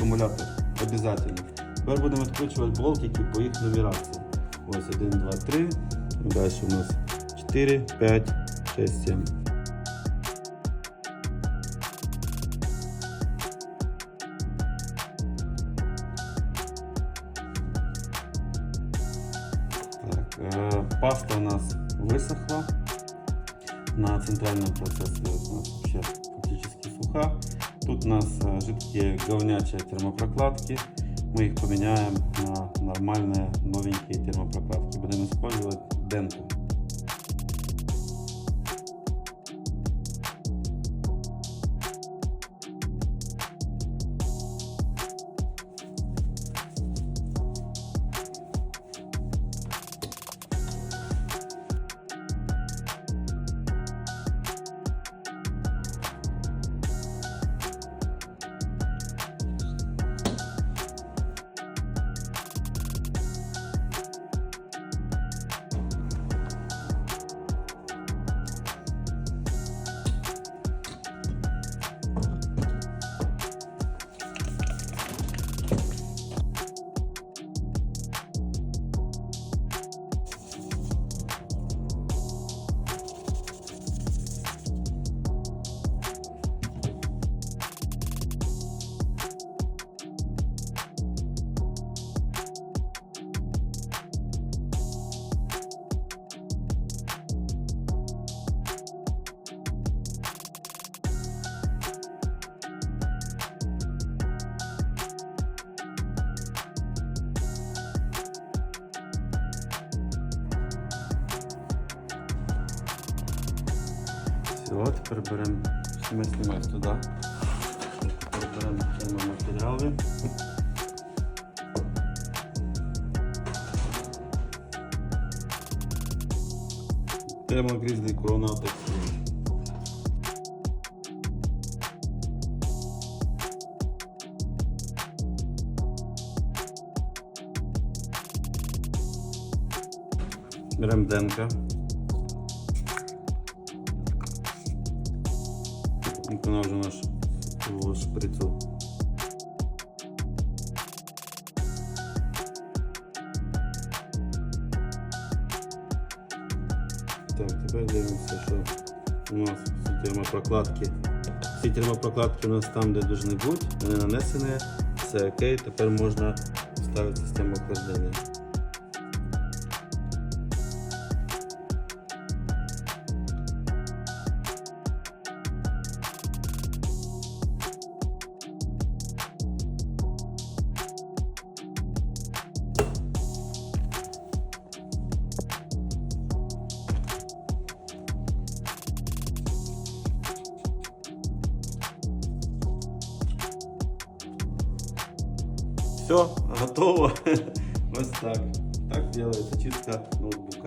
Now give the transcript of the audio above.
акумулятор. Обязательно. Тепер будемо відкручувати болтики по їх нумерації. Ось 1, 2, 3. Далі у нас 4, 5, 6, 7. Так, е, паста у нас висохла. На центральном процессоре у нас вообще суха. Тут у нас э, жидкие говнячие термопрокладки. Мы их поменяем на нормальные новенькие термопрокладки. Будем использовать Денку. Все, тепер беремо, знімаємо туди. Тепер беремо термоматеріали. Термогрізний коронатор. Беремо денка. Вот она уже наш шприцу. Так, тепер дивимося, що у нас всі термопрокладки. Всі термопрокладки у нас там, де повинні бути, вони нанесені. Все окей, тепер можна ставити систему охлаждення. Все, готово. Ось так. Так делается чистка ноутбука.